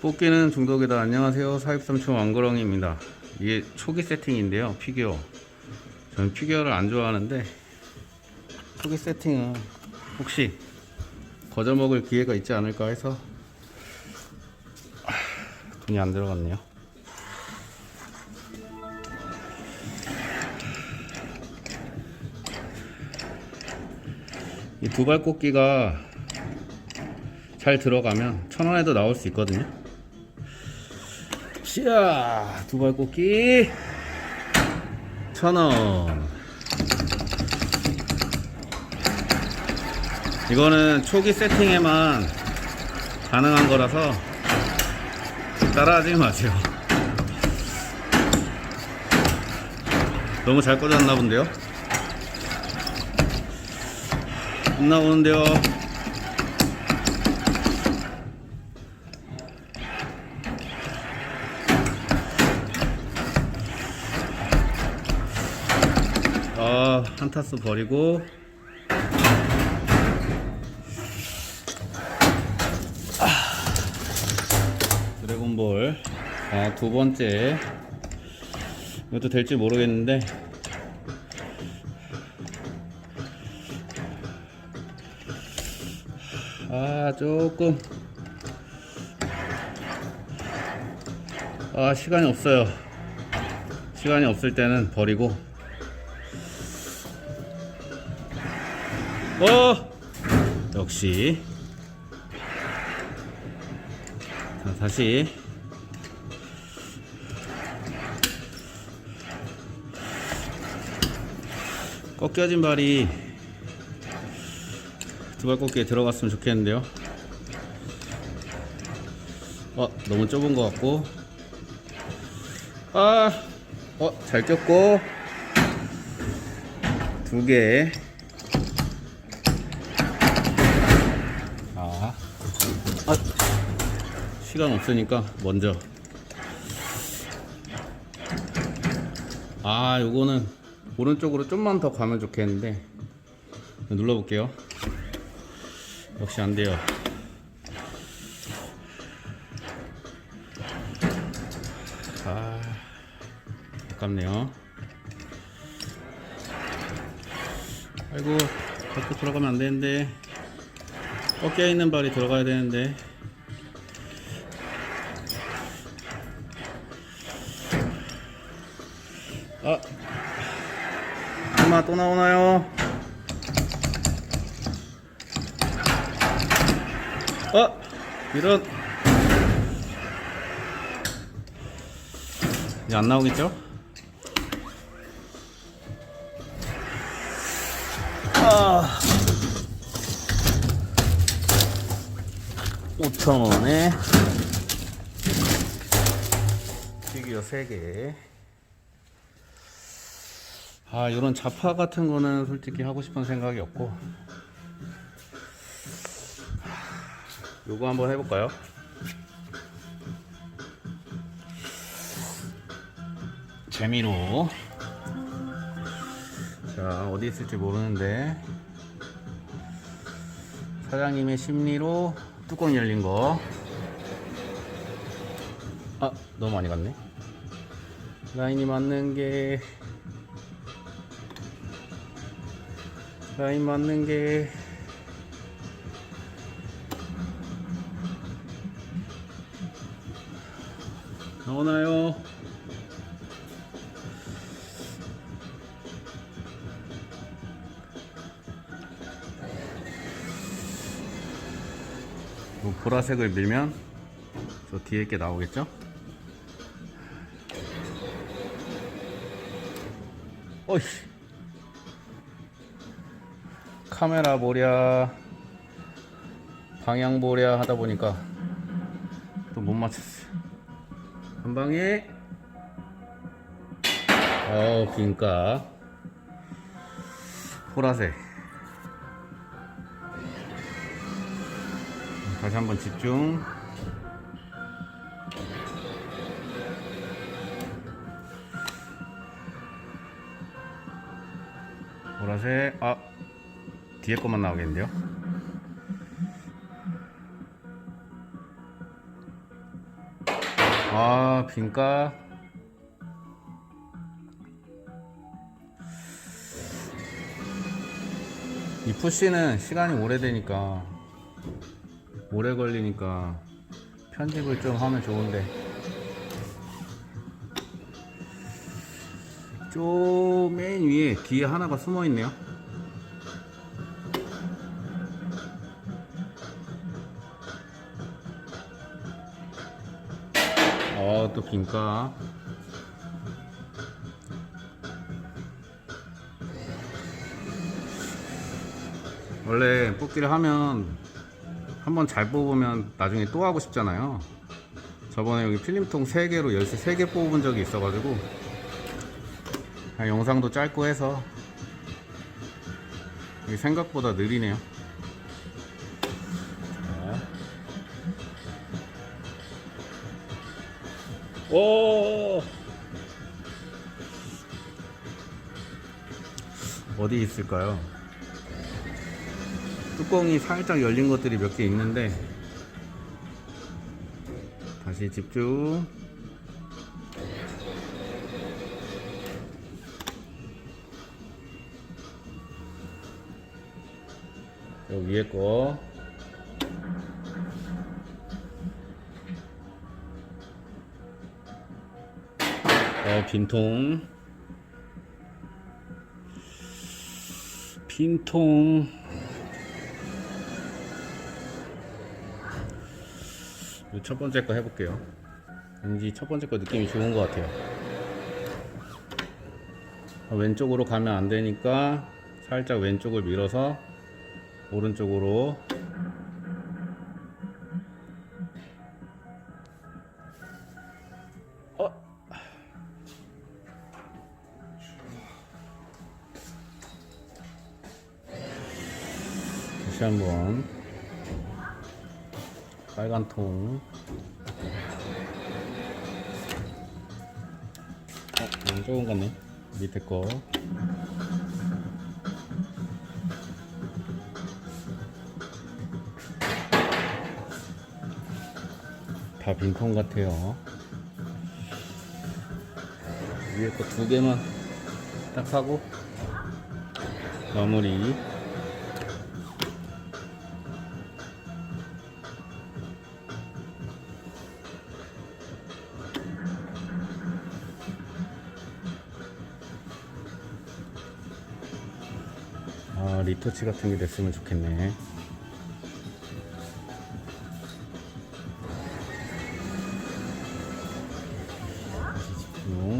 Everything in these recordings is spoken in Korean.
뽑기는 중독이다. 안녕하세요. 사육삼촌 왕거렁입니다. 이게 초기 세팅인데요. 피규어. 저는 피규어를 안 좋아하는데 초기 세팅은 혹시 거저먹을 기회가 있지 않을까 해서 아, 돈이 안 들어갔네요. 이 두발 꽂기가 잘 들어가면 천 원에도 나올 수 있거든요. 시야 두발 꽂기 천 원. 이거는 초기 세팅에만 가능한 거라서 따라하지 마세요. 너무 잘 꺼졌나 본데요? 안 나오는데요. 아, 한 타스 버리고. 아, 드래곤볼. 아, 두 번째. 이것도 될지 모르겠는데. 아 조금. 아 시간이 없어요. 시간이 없을 때는 버리고 어? 역시. 자 다시. 꺾여진 발이. 두 발 꺾기에 들어갔으면 좋겠는데요. 어 너무 좁은 것 같고. 아어잘 꼈고. 두개 아, 아, 시간 없으니까 먼저. 아, 요거는 오른쪽으로 좀만 더 가면 좋겠는데 눌러볼게요. 역시 안 돼요. 아, 아깝네요. 아이고, 밖에 들어가면 안 되는데. 꺾여 있는 발이 들어가야 되는데 아. 엄마 또 나오나요? 어 이런. 이제 안 나오겠죠? 아. 5,000원에. 피규어 3개 아 이런 자파 같은 거는 솔직히 하고 싶은 생각이 없고 요거 한번 해볼까요? 재미로 자 어디 있을지 모르는데 사장님의 심리로 뚜껑 열린 거. 아, 너무 많이 갔네. 라인이 맞는 게. 라인 맞는 게. 나오나요? 뭐 보라색을 밀면 저 뒤에 게 나오겠죠? 어이 카메라 보랴 방향 보랴 하다 보니까 또 못 맞췄어요 한 방에. 어우 빈가 보라색. 다시 한번 집중. 보라색, 아, 뒤에 것만 나오겠는데요? 아 빈가? 이 푸시는 시간이 오래되니까 오래 걸리니까 편집을 좀 하면 좋은데. 저 맨 위에 뒤에 하나가 숨어 있네요 어또 빈가. 원래 뽑기를 하면 한번 잘 뽑으면 나중에 또 하고 싶잖아요. 저번에 여기 필름통 3개로 열쇠 3개 뽑은 적이 있어가지고 영상도 짧고 해서 생각보다 느리네요 오. 어디 있을까요? 뚜껑이 살짝 열린 것들이 몇 개 있는데 다시 집중. 요 위에 거 빈통 빈통 이첫 번째 거 해볼게요. 왠지 첫 번째 거 느낌이 좋은 것 같아요. 아, 왼쪽으로 가면 안 되니까 살짝 왼쪽을 밀어서 오른쪽으로 다시 한번 빨간 통. 어, 너무 조금 같네. 밑에 거. 다 빈통 같아요. 위에 거 두 개만 딱 하고 마무리. 아, 리터치 같은 게 됐으면 좋겠네. 다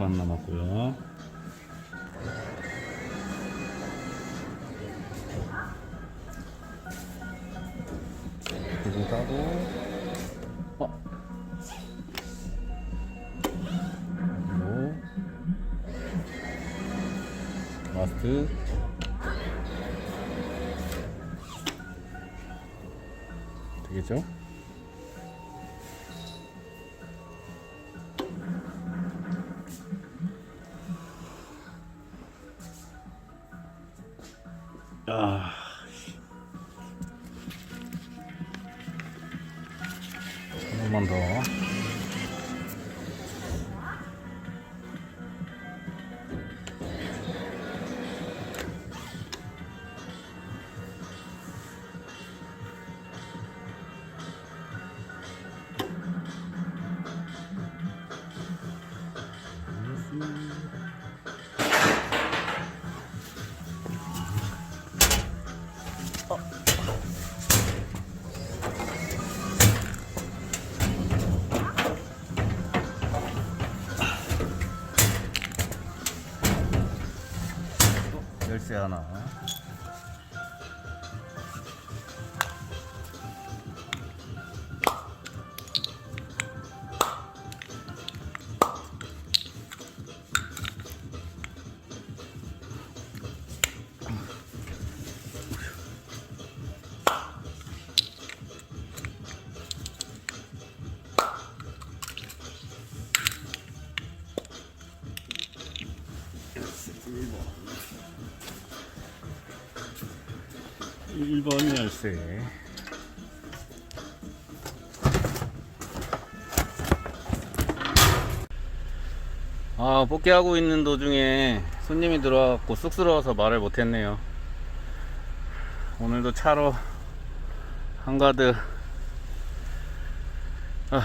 판 남았고요. 그리고 따고 어. 그리고 라스트 되겠죠? 한 번만 더. 열쇠 1번 1번 열쇠. 아 뽑기하고 있는 도중에 손님이 들어와갖고 쑥스러워서 말을 못했네요. 오늘도 차로 한가득 아,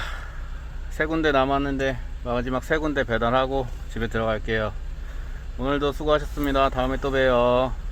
세 군데 남았는데 마지막 세 군데 배달하고 집에 들어갈게요. 오늘도 수고하셨습니다. 다음에 또 봬요